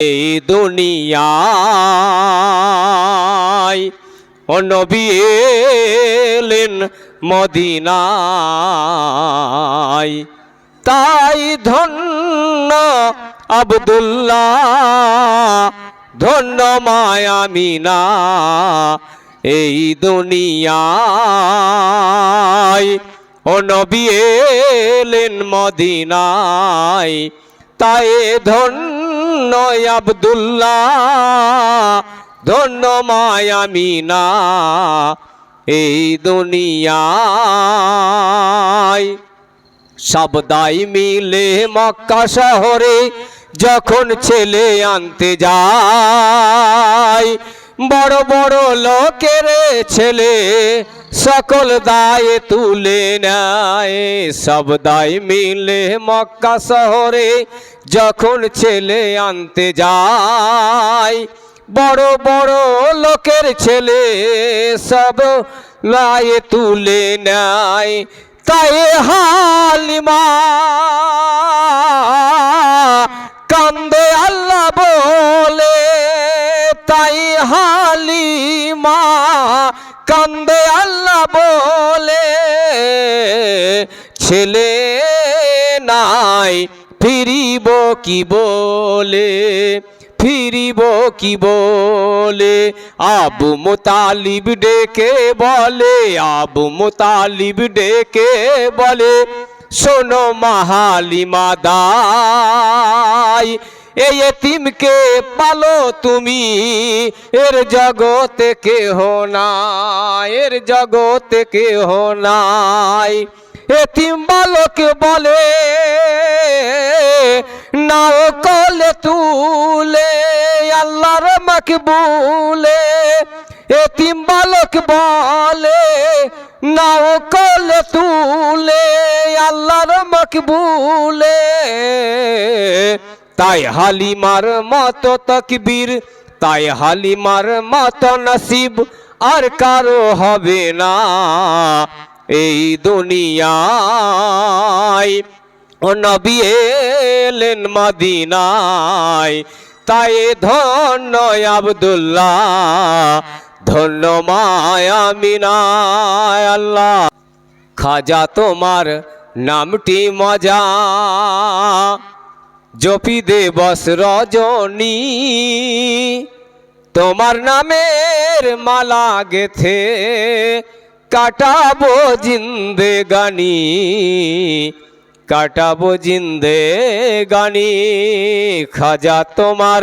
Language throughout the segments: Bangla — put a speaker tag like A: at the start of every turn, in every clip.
A: এই দুনিয়ায়, ও নবী এলেন মদিনায়। তাই ধন্য আবদুল্লাহ, ধন্য মায়ামিনা এই দুনিয়ায়। ও নবী এলেন মদিনায়, তাই ধন্য আবদুল্লাহ ধন্য মায়ামিনা এই দুনিয়ায়। সবদাই মিলে মক্কা শহরে যখন ছেলে আনতে যায় বড় বড় লোকের ছেলে সকল দায় তুলে নেয়। সব দায় মিলে মক্কা শহরে যখন ছেলে আনতে যায়, বড় বড় লোকের ছেলে সব লায়ে তুলে নেয়। তাই হালিমা কান্দে আল্লাহ বলে তাই হালিমা কান্দে আল্লাহ বলে, ছেলে নাই, ফিরিব কি বলে? ফিরিব কি বলে? আবু মোতালিব ডেকে বলে, আবু মোতালিব ডেকে বলে, শোনো মাহালিমা দাই এই এতিমকে পালো তুমি? এর জগতে কেহ নাই, এর জগতে কেহ নাই। এতিম বালক বলে, নাও কলে তুলে, আল্লাহর মাকবুলে। এতিম বালক বলে, নাও কলে তুলে, আল্লাহর মকবুলে। তাই হালিমার মত তকবীর, তাই হালিমার মত নসিব, আর কারও হবে না এই দুনিয়ায়। ও নবী এলেন মদিনায়, তাই ধন্য আবদুল্লাহ, ধন্য মায়ামিনায় আল্লাহ। খাজা তোমার নামটি মজা জপি দেবস রজনী, তোমার নামের মালা গেথে কাটাবো জিন্দেগানি কাটাবো জিন্দে গানি। খাজা, তোমার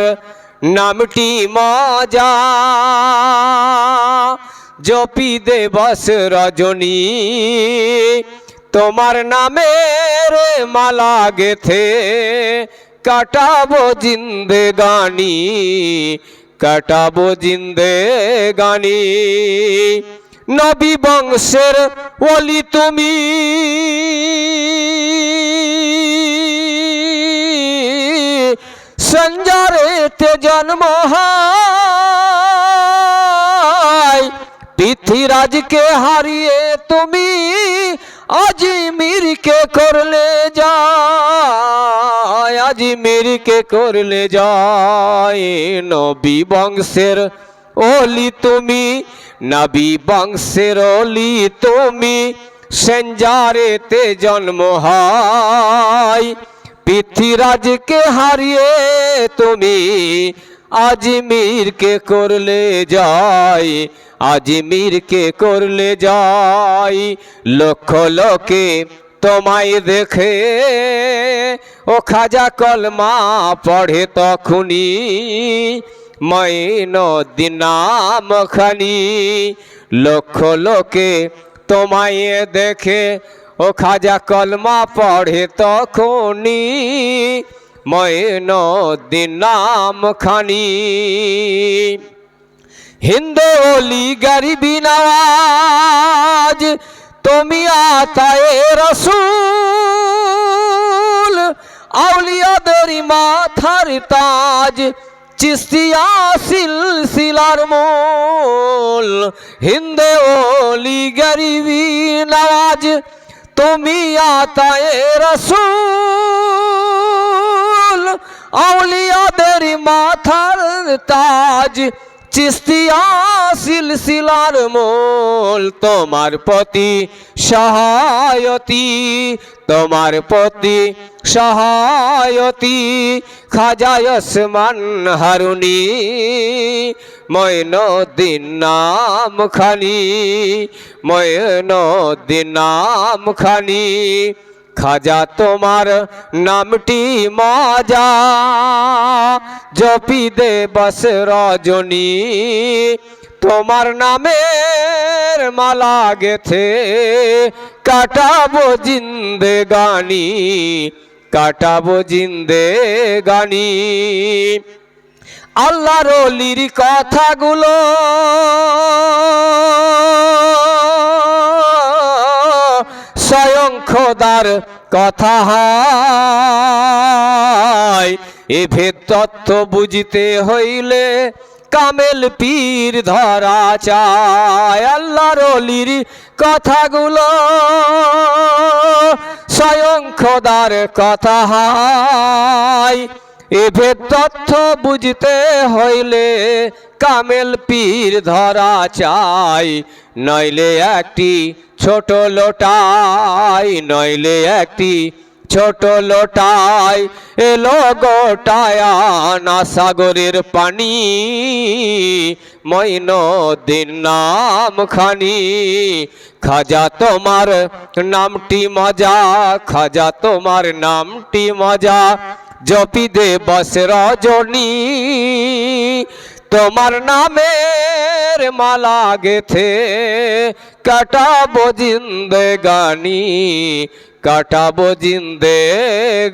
A: নামটি মজা। জপি দেবস রজনী, তোমার নামের মালা গেথে কাটাবো জিন্দে গানি, কাটাবো জিন্দে গানি। নবী বংশের ওলি তুমি। সঞ্জারেতে জন্ম হয় পৃথ্বীরাজকে হারিয়ে তুমি আজমিরকে করলে যায়। আজমিরকে করলে যায় নবী বংশের ওলি তুমি, নবী বংশের ওলি তুমি, সেঞ্জারেতে জন্ম হয় পৃথ্বীরাজকে হারিয়ে তুমি আজমিরকে করলে যাই আজমিরকে করলে যাই লক্ষ লোকে তোমায় দেখে ও খাজা কলমা পড়ে তখনই মৈনদিন নাম খানি লক্ষ লোকে তোমায় দেখে ও খাজা কলমা পড়ে তখনই মৈনদিন নাম খানি হিন্দু অলি গরিবি নওয়াজ তুমি আতায়ে রসুল, আউলিয়াদের মাথার তাজ, চিস্তিয়া সিলসিলার মূল, হিন্দে ওলি গরিবি নওয়াজ তুমি আতায়ে রসুল, আউলিয়াদের মাথার তাজ চিস্তিয়া সিলসিলার মোল, তোমার প্রতি সহায়তি, তোমার প্রতি সহায়তি, খাজায় ওসমান হারুনি ময়নদিন নাম খানি ময়নদিন নাম খানি। খাজা তোমার নামটি মজা। জপি দে বস রজনী, তোমার নামের মালা গেছে কাটাবো জিন্দে গানি, কাটাবো জিন্দে গানি। আল্লাহর অলির কথাগুলো স্বয়ং খোদার কথা হয়। এ ভেদ তত্ত্ব বুঝতে হইলে কামেল পীর ধরা চায় আল্লাহর অলির কথাগুলো। স্বয়ং খোদার কথা হয়। এভে তথ্য বুঝতে হইলে কামেল পীর ধরা চাই নইলে একটি ছোট লোটাই নইলে একটি ছোট লোটাই। এলো গোটায়া না সাগরের পানি মইন দিন নাম খানি খাজা তোমার নামটি মজা, খাজা তোমার নামটি মজা। জপি দে বস রজনী, তোমার নামের মালা গেথে। কাটাবো জিন্দে গানি কাটাবো জিন্দে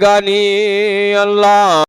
A: গানি আল্লাহ।